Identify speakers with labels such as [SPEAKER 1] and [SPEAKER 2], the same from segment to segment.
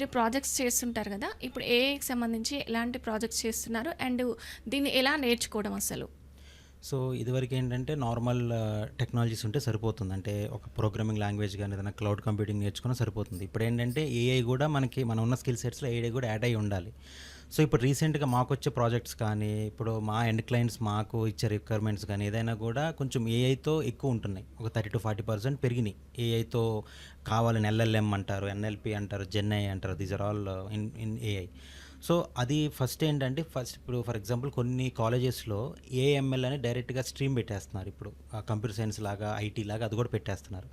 [SPEAKER 1] మీరు ప్రాజెక్ట్స్ చేస్తుంటారు కదా? ఇప్పుడు ఏఐకి సంబంధించి ఎలాంటి ప్రాజెక్ట్స్ చేస్తున్నారు? అండ్ దీన్ని ఎలా నేర్చుకోవడం అసలు?
[SPEAKER 2] సో ఇదివరకు ఏంటంటే నార్మల్ టెక్నాలజీస్ ఉంటే సరిపోతుంది. అంటే ఒక ప్రోగ్రామింగ్ లాంగ్వేజ్ కానీ ఏదైనా క్లౌడ్ కంప్యూటింగ్ నేర్చుకున్నా సరిపోతుంది. ఇప్పుడు ఏంటంటే ఏఐ కూడా మనకి మనం ఉన్న స్కిల్ సెట్స్లో ఏఐ కూడా యాడ్ అయి ఉండాలి. సో ఇప్పుడు రీసెంట్గా మాకు వచ్చే ప్రాజెక్ట్స్ కానీ ఇప్పుడు మా ఎండ్ క్లయింట్స్ మాకు ఇచ్చే రిక్వైర్మెంట్స్ కానీ ఏదైనా కూడా కొంచెం ఏఐతో ఎక్కువ ఉంటున్నాయి. ఒక థర్టీ టు ఫార్టీ పర్సెంట్ పెరిగినాయి. ఏఐతో కావాలని ఎల్ఎల్ఎం అంటారు ఎన్ఎల్పి అంటారు జెన్ఐ అంటారు these are all in in AI. So అది ఫస్ట్ ఏంటంటే ఫస్ట్ ఇప్పుడు ఫర్ ఎగ్జాంపుల్ కొన్ని కాలేజెస్లో ఏఎంఎల్ అని డైరెక్ట్గా స్ట్రీమ్ పెట్టేస్తున్నారు. ఇప్పుడు కంప్యూటర్ సైన్స్ లాగా ఐటీ లాగా అది కూడా పెట్టేస్తున్నారు.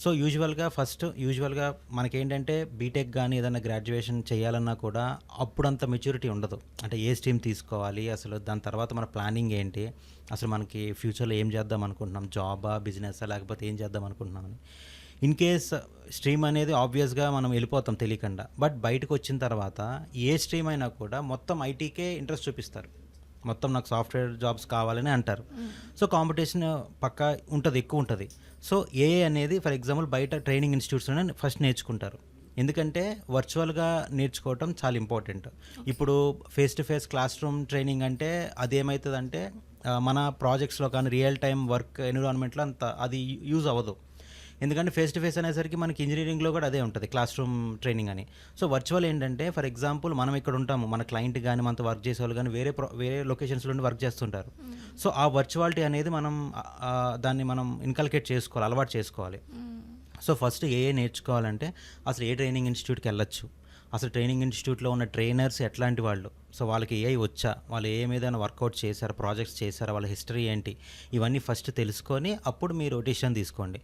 [SPEAKER 2] సో యూజువల్గా ఫస్ట్ యూజువల్గా మనకేంటంటే బీటెక్ కానీ ఏదైనా గ్రాడ్యుయేషన్ చేయాలన్నా కూడా అప్పుడంత మెచ్యూరిటీ ఉండదు. అంటే ఏ స్ట్రీమ్ తీసుకోవాలి అసలు దాని తర్వాత మన ప్లానింగ్ ఏంటి అసలు మనకి ఫ్యూచర్లో ఏం చేద్దాం అనుకుంటున్నాం జాబా బిజినెస్ లేకపోతే ఏం చేద్దాం అనుకుంటున్నామని ఇన్ కేస్ స్ట్రీమ్ అనేది ఆబ్వియస్గా మనం వెళ్ళిపోతాం తెలియకుండా. బట్ బయటకు వచ్చిన తర్వాత ఏ స్ట్రీమ్ అయినా కూడా మొత్తం ఐటీకే ఇంట్రెస్ట్ చూపిస్తారు. మొత్తం నాకు సాఫ్ట్వేర్ జాబ్స్ కావాలని అంటారు. సో కాంపిటీషన్ పక్కా ఉంటుంది ఎక్కువ ఉంటుంది. సో ఏ అనేది ఫర్ ఎగ్జాంపుల్ బయట ట్రైనింగ్ ఇన్స్టిట్యూట్స్లోనే ఫస్ట్ నేర్చుకుంటారు. ఎందుకంటే వర్చువల్గా నేర్చుకోవటం చాలా ఇంపార్టెంట్ ఇప్పుడు face to face class room training అంటే అది ఏమవుతుందంటే ఆ, మన ప్రాజెక్ట్స్లో కానీ రియల్ టైం వర్క్ ఎన్విరాన్మెంట్లో అంత అది యూజ్ అవ్వదు. ఎందుకంటే ఫేస్ టు ఫేస్ అనేసరికి మనకి ఇంజనీరింగ్లో కూడా అదే ఉంటుంది క్లాస్ రూమ్ ట్రైనింగ్ అని. సో వర్చువల్ ఏంటంటే ఫర్ ఎగ్జాంపుల్ మనం ఇక్కడ ఉంటాము మన క్లయింట్ కానీ మనతో వర్క్ చేసే వాళ్ళు కానీ వేరే వేరే లొకేషన్స్లో ఉండి వర్క్ చేస్తుంటారు. సో ఆ వర్చువాలిటీ అనేది మనం దాన్ని మనం ఇన్కల్కేట్ చేసుకోవాలి అలవాటు చేసుకోవాలి. సో ఫస్ట్ ఏ ఏ నేర్చుకోవాలంటే అసలు ఏ ట్రైనింగ్ ఇన్స్టిట్యూట్కి వెళ్ళొచ్చు? అసలు ట్రైనింగ్ ఇన్స్టిట్యూట్లో ఉన్న ట్రైనర్స్ ఎట్లాంటి వాళ్ళు? సో వాళ్ళకి ఏ వచ్చా? వాళ్ళు ఏ మీద వర్కౌట్ చేశారు? ప్రాజెక్ట్స్ చేశారా? వాళ్ళ హిస్టరీ ఏంటి? ఇవన్నీ ఫస్ట్ తెలుసుకొని అప్పుడు మీరు రొటేషన్ తీసుకోండి.